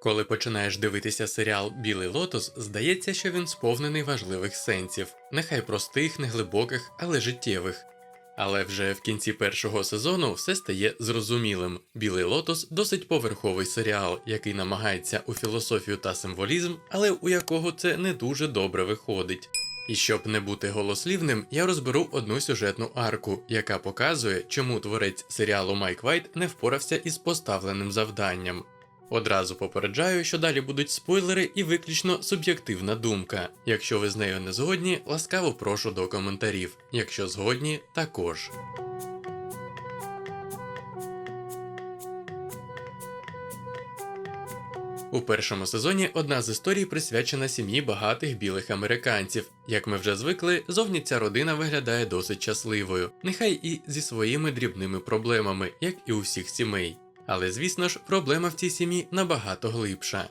Коли починаєш дивитися серіал Білий Лотос, здається, що він сповнений важливих сенсів, нехай простих, неглибоких, але життєвих. Але вже в кінці першого сезону все стає зрозумілим. Білий Лотос досить поверховий серіал, який намагається у філософію та символізм, але у якого це не дуже добре виходить. І щоб не бути голослівним, я розберу одну сюжетну арку, яка показує, чому творець серіалу Майк Вайт не впорався із поставленим завданням. Одразу попереджаю, що далі будуть спойлери і виключно суб'єктивна думка. Якщо ви з нею не згодні, ласкаво прошу до коментарів. Якщо згодні, також. У першому сезоні одна з історій присвячена сім'ї багатих білих американців. Як ми вже звикли, зовні ця родина виглядає досить щасливою, нехай і зі своїми дрібними проблемами, як і у всіх сімей. Але звісно ж, проблема в цій сім'ї набагато глибша.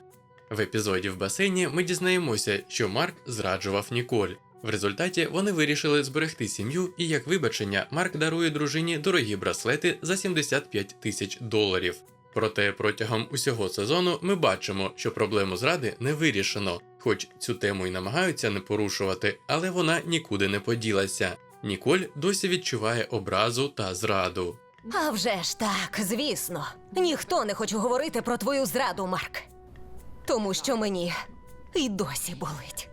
В епізоді в басейні ми дізнаємося, що Марк зраджував Ніколь. В результаті вони вирішили зберегти сім'ю, і як вибачення, Марк дарує дружині дорогі браслети за 75 тисяч доларів. Проте протягом усього сезону ми бачимо, що проблему зради не вирішено, хоч цю тему і намагаються не порушувати, але вона нікуди не поділася. Ніколь досі відчуває образу та зраду. А вже ж так, звісно. Ніхто не хоче говорити про твою зраду, Марк. Тому що мені і досі болить.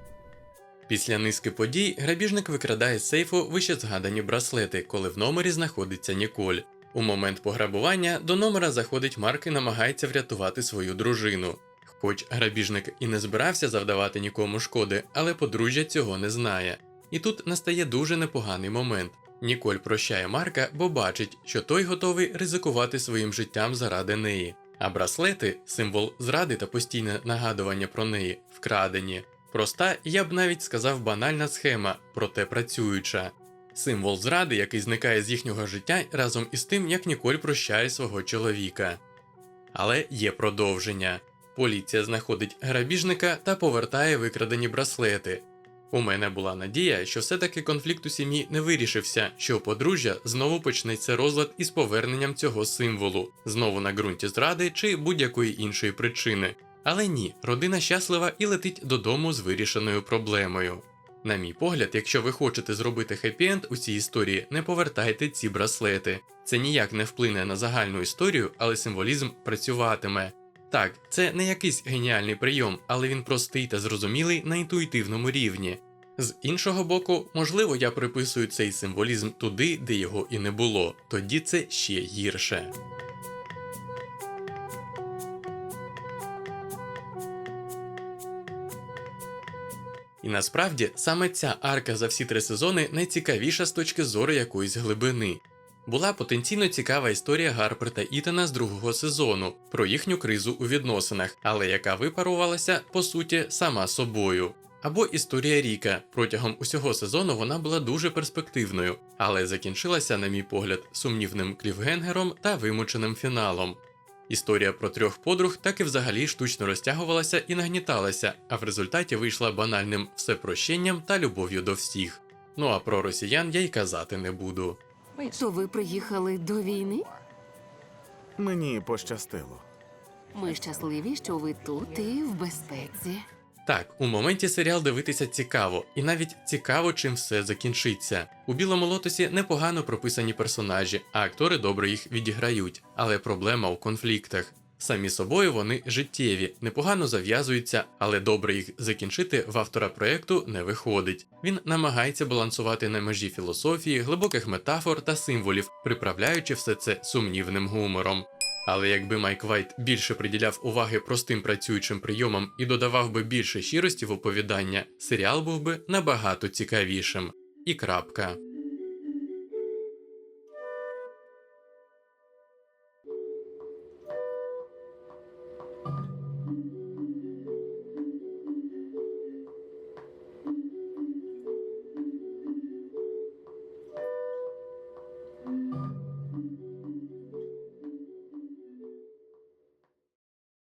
Після низки подій грабіжник викрадає з сейфу вище згадані браслети, коли в номері знаходиться Ніколь. У момент пограбування до номера заходить Марк і намагається врятувати свою дружину. Хоч грабіжник і не збирався завдавати нікому шкоди, але подружжя цього не знає. І тут настає дуже непоганий момент. Ніколь прощає Марка, бо бачить, що той готовий ризикувати своїм життям заради неї. А браслети символ зради та постійне нагадування про неї, вкрадені. Проста, я б навіть сказав банальна схема, проте працююча. Символ зради, який зникає з їхнього життя разом із тим, як Ніколь прощає свого чоловіка. Але є продовження. Поліція знаходить грабіжника та повертає викрадені браслети. У мене була надія, що все-таки конфлікт у сім'ї не вирішився, що у подружжя знову почнеться розлад із поверненням цього символу, знову на ґрунті зради чи будь-якої іншої причини. Але ні, родина щаслива і летить додому з вирішеною проблемою. На мій погляд, якщо ви хочете зробити хеппі-енд у цій історії, не повертайте ці браслети. Це ніяк не вплине на загальну історію, але символізм працюватиме. Так, це не якийсь геніальний прийом, але він простий та зрозумілий на інтуїтивному рівні. З іншого боку, можливо, я приписую цей символізм туди, де його і не було, тоді це ще гірше. І насправді саме ця арка за всі три сезони найцікавіша з точки зору якоїсь глибини. Була потенційно цікава історія Гарпер та Ітана з другого сезону про їхню кризу у відносинах, але яка випарувалася по суті сама собою. Або історія Ріка. Протягом усього сезону вона була дуже перспективною, але закінчилася, на мій погляд, сумнівним кліфгенгером та вимученим фіналом. Історія про трьох подруг так і взагалі штучно розтягувалася і нагніталася, а в результаті вийшла банальним всепрощенням та любов'ю до всіх. Ну а про росіян я й казати не буду. То ви приїхали до війни? Мені пощастило. Ми щасливі, що ви тут і в безпеці. Так, у моменті серіал дивитися цікаво, і навіть цікаво, чим все закінчиться. У білому лотосі непогано прописані персонажі, а актори добре їх відіграють. Але проблема у конфліктах. Самі собою вони життєві, непогано зав'язуються, але добре їх закінчити в автора проекту не виходить. Він намагається балансувати на межі філософії, глибоких метафор та символів, приправляючи все це сумнівним гумором. Але якби Майк Вайт більше приділяв уваги простим працюючим прийомам і додавав би більше щирості в оповідання, серіал був би набагато цікавішим. І крапка.